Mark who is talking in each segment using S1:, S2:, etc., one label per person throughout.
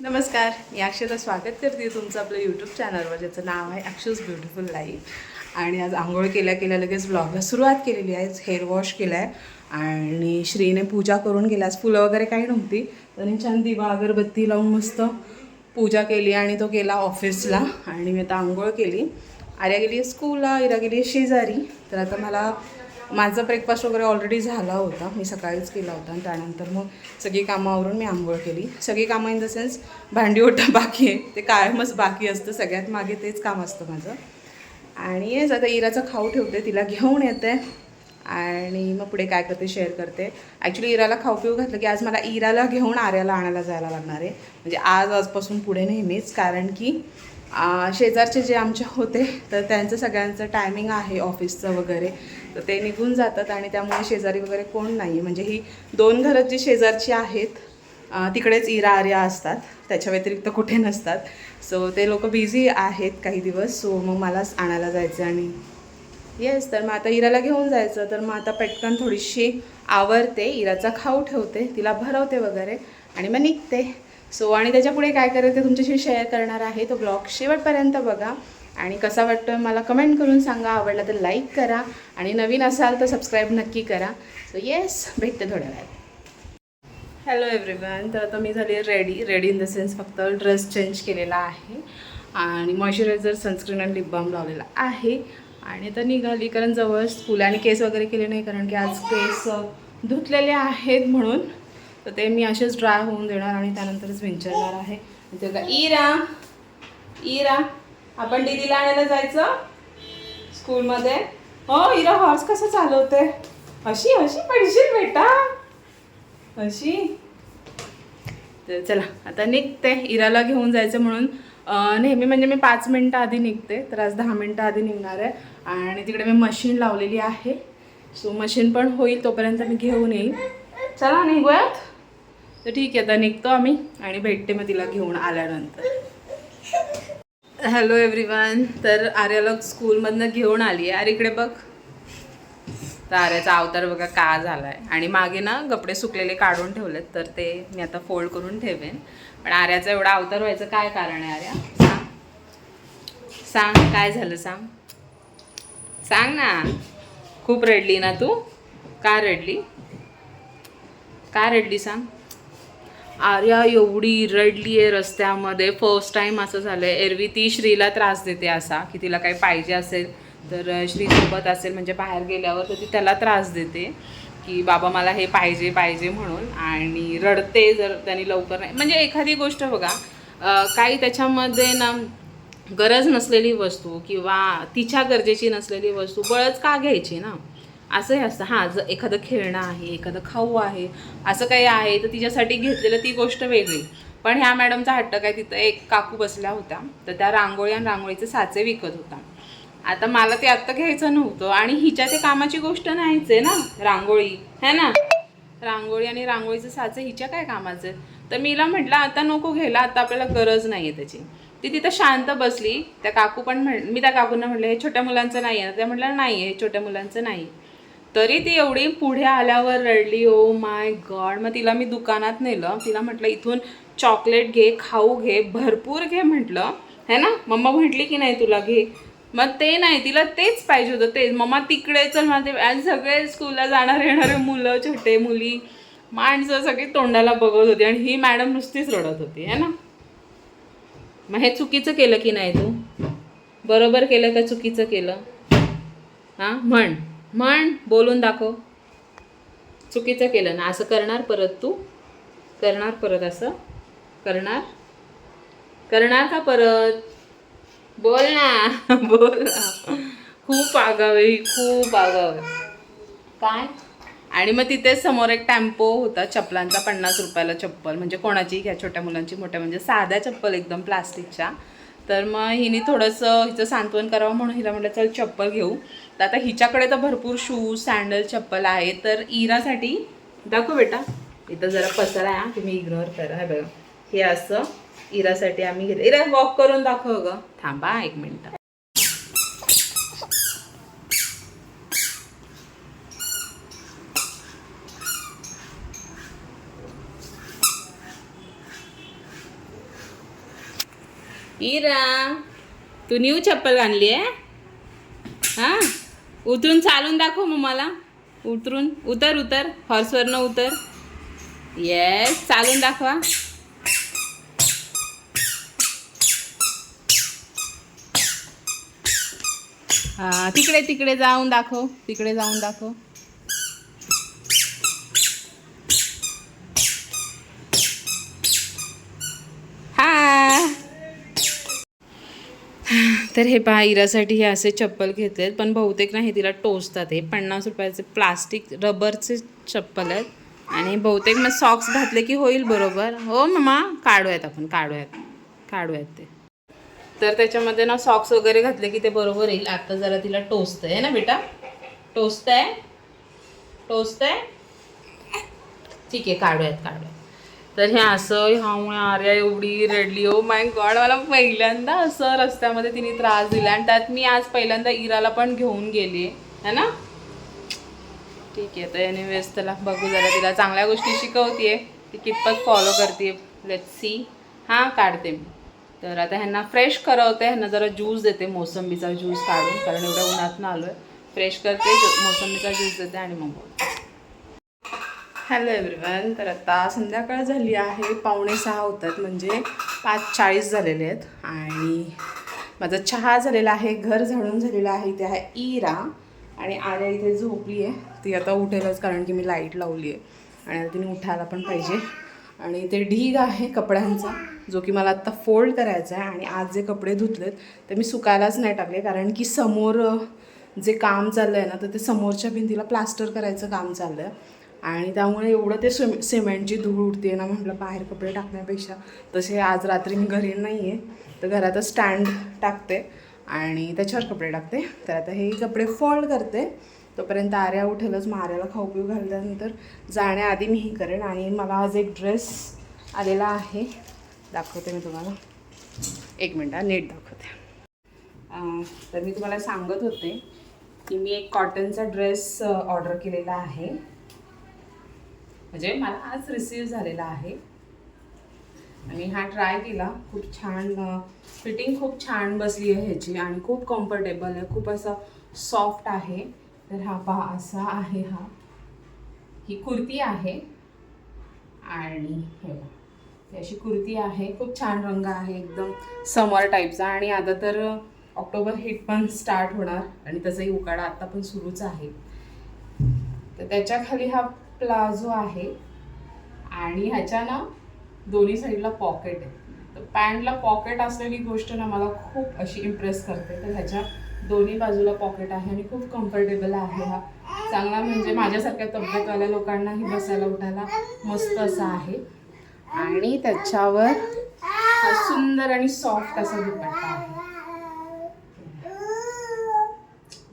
S1: नमस्कार मी अक्षता स्वागत करते तुमचं आपलं यूट्यूब चॅनलवर ज्याचं नाव आहे अक्षूज ब्युटिफुल लाईफ आणि आज आंघोळ केल्या केल्या लगेच ब्लॉगला सुरुवात केलेली आहे हेअर वॉश केला आहे आणि श्रीने पूजा करून गेल्या आज फुलं वगैरे काही नव्हती. त्याने छान दिवा अगरबत्ती लावून मस्त पूजा केली आणि तो गेला ऑफिसला. आणि मी आता आंघोळ केली. आर्या गेली स्कूलला इरा गेली शेजारी. तर आता मला माझं ब्रेकफास्ट वगैरे ऑलरेडी झाला होता. मी सकाळीच केला होता आणि त्यानंतर मग सगळी कामं आवरून मी आंघोळ केली. सगळी कामं इन द सेन्स भांडी ओटा बाकी आहे ते कायमच बाकी असतं. सगळ्यात मागे तेच काम असतं माझं. आणि येस आता इराचं खाऊ ठेवते. तिला घेऊन येते. आणि मग पुढे काय करते शेअर करते. ॲक्च्युली इराला खाऊ पिऊ घातलं की आज मला इराला घेऊन आर्याला आणायला जायला लागणार आहे. म्हणजे आज आजपासून पुढे नेहमीच कारण की शेजारचे जे आमचे होते तर त्यांचं सगळ्यांचं टायमिंग आहे ऑफिसचं वगैरे. तर ते निघून जातात आणि त्यामुळे शेजारी वगैरे कोण नाही म्हणजे ही दोन घरं जी शेजारची आहेत तिकडेच इरा आर्या असतात. त्याच्या व्यतिरिक्त कुठे नसतात. सो ते लोक बिझी आहेत काही दिवस. सो मग मलाच आणायला जायचं आणि येस तर मग आता इराला घेऊन जायचं. तर मग आता पटकन थोडीशी आवरते. इराचा खाऊ ठेवते. तिला भरवते वगैरे. आणि मग निघते. सो आणि त्याच्यापुढे काय करेल ते तुमच्याशी शेअर करणार आहे. तो ब्लॉग शेवटपर्यंत बघा. आणि कसा वाटतो मला कमेंट करून सांगा. आवडला तर लाईक करा आणि नवीन असाल तर सबस्क्राईब नक्की करा. सो येस भेटते थोड्या वेळात. हॅलो एव्हरीवन तर आता मी झाली ready ready in the sense फक्त ड्रेस चेंज केलेला आहे. आणि मॉइश्चरायझर सनस्क्रीन आणि लिपबाम लावलेला आहे. आणि आता निघाली कारण जवळ स्कूल आणि केस वगैरे केले नाही कारण की आज केस धुतलेले आहेत म्हणून. तर ते मी असेच ड्राय होऊन देणार आणि त्यानंतरच विंचरणार आहे. आणि ते का इरा. इरा. आपण दीदीला आणायला जायचं स्कूलमध्ये. हो इरा हॉर्स कसं चालवते? अशी अशी पडशील बेटा. अशी. तर चला आता निघते. इराला घेऊन जायचं म्हणून. नेहमी म्हणजे मी पाच मिनटं आधी निघते. तर आज दहा मिनटं आधी निघणार आहे. आणि तिकडे मी मशीन लावलेली आहे. सो मशीन पण होईल तोपर्यंत मी घेऊन येईन. चला निघूयात. तर ठीक आहे आता निघतो आम्ही. आणि भेटते मग तिला घेऊन आल्यानंतर. हॅलो एव्हरीवन तर आर्याला स्कूलमधनं घेऊन आली आहे. अरे इकडे बघ. तर आर्याचा अवतार बघा का झाला आहे आणि मागे ना कपडे सुकलेले काढून ठेवलेत तर ते मी आता फोल्ड करून ठेवेन. पण आर्याचा एवढा अवतार व्हायचं काय कारण आहे आर्या? सांग. सांग काय झालं सांग? सांग ना. खूप रडली ना तू? का रडली? का रडली सांग? आर्या एवढी रडली आहे रस्त्यामध्ये. फर्स्ट टाईम असं झालं आहे एरवी ती श्रीला त्रास देते असा की तिला काही पाहिजे असेल तर श्रीसोबत असेल म्हणजे बाहेर गेल्यावर तर ती त्याला त्रास देते की बाबा मला हे पाहिजे पाहिजे म्हणून. आणि रडते जर त्यांनी लवकर नाही. म्हणजे एखादी गोष्ट बघा काही त्याच्यामध्ये ना गरज नसलेली वस्तू किंवा तिच्या गरजेची नसलेली वस्तू बळच का घ्यायची ना? असंही असतं. हां जर एखादं खेळणं आहे एखादं खाऊ आहे असं काही आहे तर तिच्यासाठी घेतलेलं ती गोष्ट वेगळी. पण ह्या मॅडमचा हट्ट काय तिथं एक काकू बसल्या होत्या. तर त्या रांगोळी आणि रांगोळीचे साचे विकत होता. आता मला ते आत्ता घ्यायचं नव्हतं आणि हिच्या ते कामाची गोष्ट नाहीच आहे ना रांगोळी. है ना? रांगोळी आणि रांगोळीचं साचे हिच्या काय कामाचं? तर मीला म्हटलं आता नको घ्यायला आता आपल्याला गरज नाही आहे त्याची. ती तिथं शांत बसली. त्या काकू पण म्हण मी त्या काकूंना म्हटलं हे छोट्या मुलांचं नाही आहे त्या म्हटलं नाही आहे छोट्या मुलांचं नाही. तरी ती एवढी पुढे आल्यावर रडली ओ माय गॉड. मग तिला मी दुकानात नेलं. तिला म्हटलं इथून चॉकलेट घे खाऊ घे भरपूर घे म्हटलं. है ना? मम्मा म्हटली की नाही तुला घे? मग ते नाही तिला तेच पाहिजे होतं. तेच मम्मा तिकडे चल मला सगळे स्कूलला जाणारे येणारे मुलं छोटे मुली माणसं सगळी तोंडाला बघत होती. आणि ही मॅडम नुसतीच रडत होती. है ना? मग हे चुकीचं केलं की नाही तू? बरोबर केलं का चुकीचं केलं? हां? म्हण. म्हण बोलून दाखव. चुकीचं केलं ना असं करणार परत तू? करणार परत असं? करणार? करणार का परत? बोल ना बोल ना. खूप आगाव ही, खूप आगाव काय? आणि मग तिथे समोर एक टेम्पो होता चप्पलांचा पन्नास रुपयाला चप्पल. म्हणजे कोणाची घ्या छोट्या मुलांची मोठ्या म्हणजे साध्या चप्पल एकदम प्लास्टिकच्या. तर मग हिने थोडंसं हिचं सांत्वन करावं म्हणून हिला म्हटलं चल चप्पल घेऊ. तर आता हिच्याकडे तर भरपूर शूज सँडल चप्पल आहे तर इरासाठी दाखव बेटा. इथं जरा पसरा आहे तुम्ही इग्नोर करा. हे बघा. हे असं इरासाठी आम्ही घेतलं. इरा वॉक करून दाखव ग थांबा एक मिनटं. इरा तू न्यू चप्पल आणली आहे हां? उतरून चालून दाखव मग मला. उतरून. उतर उतर. हॉर्सवरनं उतर. येस चालून दाखवा. हा तिकडे तिकडे जाऊन दाखव. तिकडे जाऊन दाखव हा तर हे पहा इरासाठी हे असे चप्पल घेतलेत पण बहुतेक नाही तिला टोचतात हे. पन्नास रुपयाचे प्लास्टिक रबरचे चप्पल आहेत. आणि बहुतेक मग सॉक्स घातले की होईल बरोबर. हो मम्मा काढूयात आपण काढूयात. काढूयात ते. तर त्याच्यामध्ये ना सॉक्स वगैरे घातले की ते बरोबर येईल. आता जरा तिला टोचत आहे ना बेटा? टोचत आहे टोचत आहे ठीक आहे काढूयात काढूयात. तर हे असं ह्यामुळे आर्या एवढी रडली. ओ माय गॉड मला पहिल्यांदा असं रस्त्यामध्ये तिने त्रास दिला. आणि त्यात मी आज पहिल्यांदा इराला पण घेऊन गेली. है ना? ठीक आहे तर एनिवेज त्याला बघू जरा तिला चांगल्या गोष्टी शिकवते ती कितपत फॉलो करते लेट सी हां काढते मी. तर आता ह्यांना फ्रेश करवते. ह्यांना जरा ज्यूस देते मोसंबीचा ज्यूस काढून कारण एवढ्या उन्हात आलो आहे फ्रेश करते मोसंबीचा ज्यूस देते आणि मग बोलते. हॅलो एव्हरीवन तर आता संध्याकाळ झाली आहे पावणे सहा होतात म्हणजे पाच चाळीस झालेले आहेत. आणि माझा चहा झालेला आहे घर झाडून झालेलं आहे इथे आहे इरा. आणि आर्या इथे झोपली आहे ती आता उठेलच कारण की मी लाइट लावली आहे आणि आता तिने उठायला पण पाहिजे. आणि ते ढीग आहे कपड्यांचा जो की मला आत्ता फोल्ड करायचा आहे. आणि आज जे कपडे धुतलेत ते मी सुकायलाच नाही टाकले कारण की समोर जे काम चाललं आहे ना तर ते समोरच्या भिंतीला प्लास्टर करायचं काम चाललं आहे आणि त्यामुळे एवढं ते सिमे सिमेंटची धूळ उडते ना म्हटलं बाहेर कपडे टाकण्यापेक्षा. तसे आज रात्री मी घरी नाही आहे तर घरातच स्टँड टाकते आणि त्याच्यावर कपडे टाकते. तर आता हे कपडे फोल्ड करते. तोपर्यंत आर्या उठेलच. मग आर्याला खाऊ पिऊ घालल्यानंतर जाण्याआधी मी हे करेन. आणि मला आज एक ड्रेस आलेला आहे. दाखवते मी तुम्हाला. एक मिनटं नीट दाखवते. तर मी तुम्हाला सांगत होते की मी एक कॉटनचा ड्रेस ऑर्डर केलेला आहे. म्हणजे मला आज रिसीव झालेला आहे. आणि हा ट्राय केला. खूप छान फिटिंग खूप छान बसली आहे ह्याची आणि खूप कम्फर्टेबल आहे. खूप असा सॉफ्ट आहे. तर हा पहा असा आहे हा. ही कुर्ती आहे. आणि हे अशी कुर्ती आहे. खूप छान रंग आहे. एकदम समर टाईपचा आणि आता तर ऑक्टोबर हिट पण स्टार्ट होणार. आणि त्याचाही उकाडा आत्ता पण सुरूच आहे. तर त्याच्याखाली हा प्लाझो आहे आणि ह्याच्या ना दोन्ही साईडला पॉकेट आहे. तर पॅन्टला पॉकेट असलेली गोष्ट ना मला खूप अशी इम्प्रेस करते. तर ह्याच्या दोन्ही बाजूला पॉकेट आहे आणि खूप कम्फर्टेबल आहे हा. चांगला म्हणजे माझ्यासारख्या तब्येतवाल्या लोकांनाही बसायला उठायला मस्त असा आहे. आणि त्याच्यावर हा सुंदर आणि सॉफ्ट असा दुपट्टा आहे.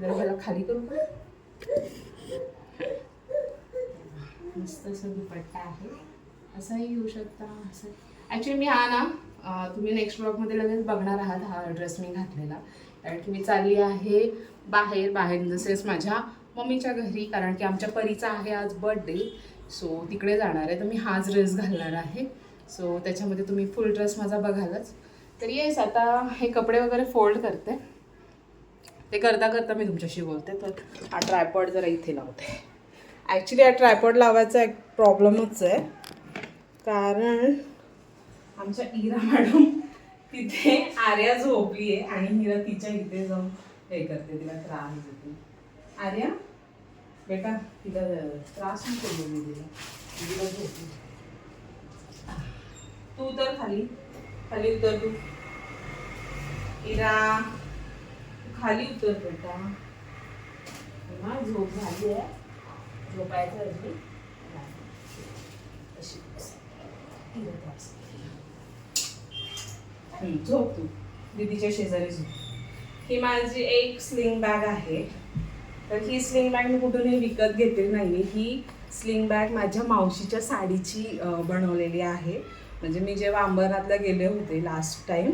S1: जरा ह्याला खाली करू का? मस्त असं दुपट्टा आहे. असाही घेऊ शकता असं. ॲक्च्युली मी हा ना तुम्ही नेक्स्ट ब्लॉगमध्ये लगेच बघणार आहात हा ड्रेस मी घातलेला. कारण की मी चालली आहे बाहेर बाहेर जसेच माझ्या मम्मीच्या घरी कारण की आमच्या परीचा आहे आज बर्थडे सो तिकडे जाणार आहे. तर मी हाच ड्रेस घालणार आहे. सो त्याच्यामध्ये तुम्ही फुल ड्रेस माझा बघालच. तर येस आता हे कपडे वगैरे फोल्ड करते. ते करता करता मी तुमच्याशी बोलते. तर हा ट्रायपॉड जरा इथे लावते. ॲक्च्युली हा ट्रायपॉड लावायचा एक प्रॉब्लेमच आहे. कारण आमच्या इरा मॅडम तिथे आर्या झोपली आहे आणि हिरा तिच्या इथे जाऊन हे करते तिला त्रास देते. आर्या बेटा तिला त्रास नको मी तिला. तिला झोपली तू तर खाली. खाली उतर तू. इरा खाली उतर बेटा. झोप झाली आहे. झोपायचं अगदी. अशी झोप तू. दीदीच्या शेजारी झोप. ही माझी एक स्लिंग बॅग आहे. तर ही स्लिंग बॅग मी कुठूनही विकत घेतलेली नाही ही स्लिंग बॅग माझ्या मावशीच्या साडीची बनवलेली आहे. म्हणजे मी जेव्हा अंबरनाथला गेले होते लास्ट टाईम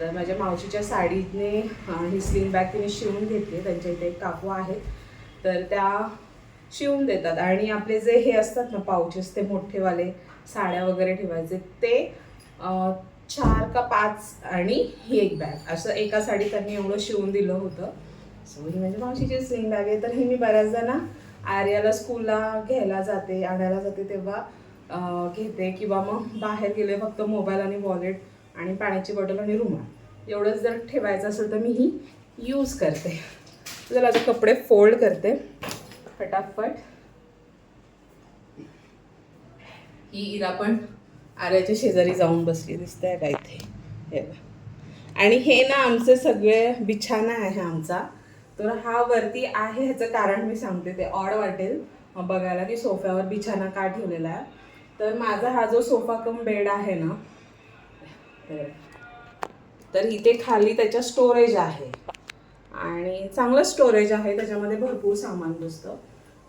S1: तर माझ्या मावशीच्या साडीने ही स्लिंग बॅग तिने शिवून घेतली. त्यांच्या इथे एक काकू आहेत. तर त्या शिवून देतात. आणि आपले जे हे असतात ना पाऊचेस ते मोठेवाले साड्या वगैरे ठेवायचे ते चार का पाच आणि ही एक बॅग असं एका साडी त्यांनी एवढं शिवून दिलं होतं. सो ही म्हणजे मावशीची स्लिंग बॅग आहे. तर ही मी बऱ्याचदा ना आर्याला स्कूलला घ्यायला जाते आणायला जाते तेव्हा घेते. किंवा मग बाहेर गेले फक्त मोबाईल आणि वॉलेट आणि पाण्याची बॉटल आणि रुमाल. एवढंच जर ठेवायचं असेल तर मी ही यूज करते. चला आता कपडे फोल्ड करते फटाफट. ही इरा पण आर्याच्या शेजारी जाऊन बसली दिसतंय का इथे. हे आणि हे ना आमचे सगळे बिछाना आहे आमचा. तर हा वरती आहे ह्याचं कारण मी सांगते ते. ऑड वाटेल. बघायला की सोफ्यावर बिछाना का ठेवलेला आहे. तर माझा हा जो सोफा कम बेड आहे ना तर इथे खाली त्याच्या स्टोरेज आहे. आणि चांगलं स्टोरेज आहे त्याच्यामध्ये भरपूर सामान बसतं.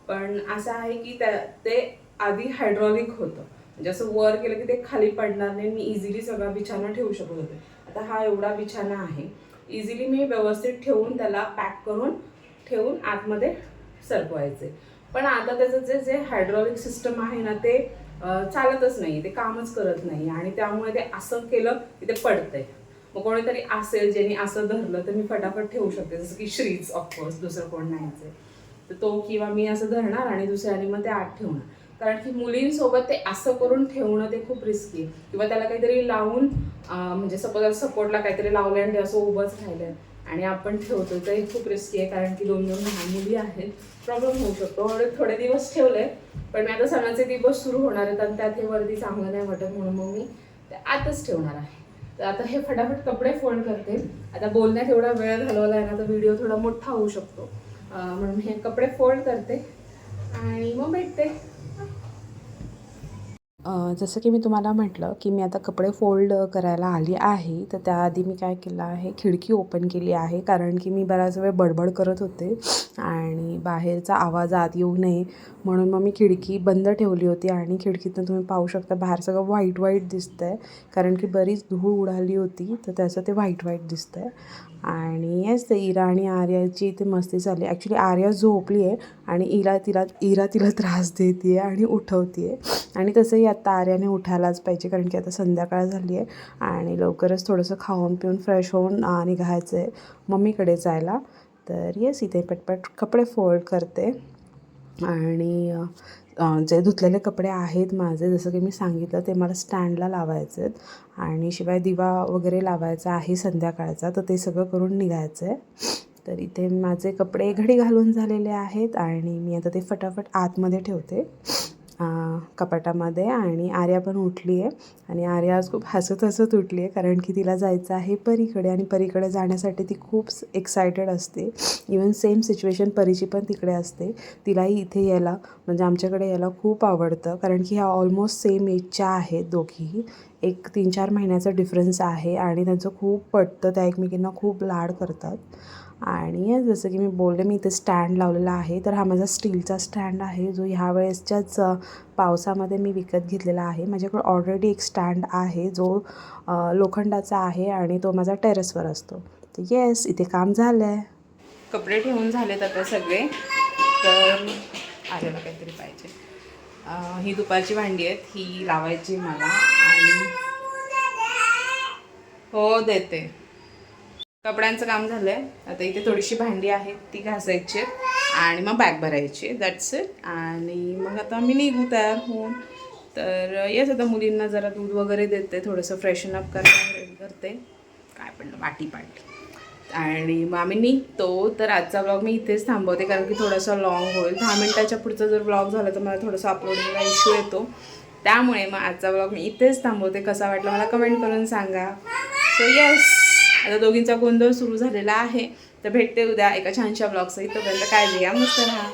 S1: पण असं आहे की त्या ते आधी हायड्रॉलिक होतं. म्हणजे असं वर केलं की ते खाली पडणार नाही मी इझिली सगळा बिछाना ठेवू शकत होते. आता हा एवढा बिछाना आहे. इझिली मी व्यवस्थित ठेवून त्याला पॅक करून ठेवून आतमध्ये सरकवायचे. पण आता त्याचं जे जे हायड्रॉलिक सिस्टम आहे ना ते चालतच नाही ते कामच करत नाही. आणि त्यामुळे ते असं केलं की ते पडतंय. मग कोणीतरी असेल ज्यांनी असं धरलं तर मी फटाफट ठेवू शकते. जसं की श्रीज ऑफकोर्स दुसरं कोण नाहीच आहे. तर तो किंवा मी असं धरणार आणि दुसऱ्याने मग ते आत ठेवणार. कारण की मुलींसोबत ते असं करून ठेवणं ते खूप रिस्की आहे. किंवा त्याला काहीतरी लावून म्हणजे सपोज सपोर्टला काहीतरी लावलं आणि ते असं उभंच राहिलं आणि आपण ठेवतो तर हे खूप रिस्की आहे कारण की दोन दोन लहान मुली आहेत. प्रॉब्लेम होऊ शकतो. म्हणून थोडे दिवस ठेवले पण मी आता सणाचे दिवस सुरू होणार आहेत आणि त्यात हे वरती चांगलं नाही वाटत म्हणून मग मी ते आतच ठेवणार आहे. तर आता हे फटाफट कपडे फोल्ड करते. आता बोलण्यात एवढा वेळ घालवला आहे ना तर व्हिडिओ थोडा मोठा होऊ शकतो. म्हणून हे कपडे फोल्ड करते आणि मग भेटते.
S2: जसं की मी तुम्हाला म्हटलं की मी आता कपडे फोल्ड करायला आली आहे तर त्याआधी मी काय केलं आहे खिडकी ओपन केली आहे कारण की मी बराच वेळ बडबड करत होते आणि बाहेरचा आवाज आत येऊ नये म्हणून मग मी खिडकी बंद ठेवली होती आणि खिडकीतून तुम्ही पाहू शकता बाहेर सगळं व्हाईट व्हाईट दिसतं आहे कारण की बरीच धूळ उडाली होती तर त्याचं ते व्हाईट व्हाईट दिसतं आहे आणि येस ते इरा आणि आर्याची इथे मस्ती चालली. ॲक्च्युली आर्या झोपली आहे आणि इरा तिला इरा तिला त्रास देते आहे आणि उठवते आहे आणि तसंही आत्ता आर्याने उठायलाच पाहिजे कारण की आता संध्याकाळ झाली आहे आणि लवकरच थोडंसं खाऊन पिऊन फ्रेश होऊन निघायचं आहे मम्मीकडे जायला. तर येस इथे पटपट कपडे फोल्ड करते. आणि जे धुतलेले कपडे आहेत माझे जसं की मी सांगितलं ते मला स्टँडला लावायचे आहेत. आणि शिवाय दिवा वगैरे लावायचा आहे संध्याकाळचा तर ते सगळं करून निघायचं आहे. तर इथे माझे कपडे घडी घालून झालेले आहेत आणि मी आता ते फटाफट आतमध्ये ठेवते. कपाटामध्ये आणि आर्या पण उठली आहे आणि आर्या आज खूप हसत हसत उठली आहे कारण की तिला जायचं आहे परीकडे आणि परीकडे जाण्यासाठी ती खूप एक्सायटेड असते. इवन सेम सिच्युएशन परीची पण तिकडे असते. तिलाही इथे यायला म्हणजे आमच्याकडे यायला खूप आवडतं. कारण की ह्या ऑलमोस्ट सेम एजच्या आहेत दोघीही. एक तीन चार महिन्याचा डिफरन्स आहे आणि त्यांचं खूप पटतं. त्या एकमेकींना खूप लाड करतात. आणि जसं की मी बोलले मी इथे स्टँड लावलेला आहे. तर हा माझा स्टीलचा स्टँड आहे जो ह्या वेळेसच्याच पावसामध्ये मी विकत घेतलेला आहे. माझ्याकडे ऑलरेडी एक स्टँड आहे जो लोखंडाचा आहे आणि तो माझा टेरेसवर असतो. तर येस इथे काम झालं आहे
S1: कपडे ठेवून झालेत आता सगळे. तर आलेलं काहीतरी पाहिजे. ही दुपारची भांडी आहेत ही लावायची मला. आणि हो देते. कपड्यांचं काम झालं आहे आता इथे थोडीशी भांडी आहेत ती घासायची आणि मग बॅग भरायची दॅट्स इट आणि मग आता मी निघू तयार होऊन. तर येस आता मुलींना जरा दूध वगैरे देते थोडंसं फ्रेशन अप करायला करते. काय पण वाटी पाटी. आणि मग आम्ही निघतो. तर आजचा ब्लॉग मी इथेच थांबवते कारण की थोडासा लॉंग होईल. दहा मिनटाच्या पुढचा जर ब्लॉग झाला तर मला थोडासा अपलोडिंगला इश्यू येतो. त्यामुळे मग आजचा ब्लॉग मी इथेच थांबवते. कसा वाटला मला कमेंट करून सांगा. सो येस आता दोघींचा गोंधळ सुरू झालेला आहे. तर भेटते उद्या एका छानशा ब्लॉगसहित तोपर्यंत काळजी घ्या मस्त राहा.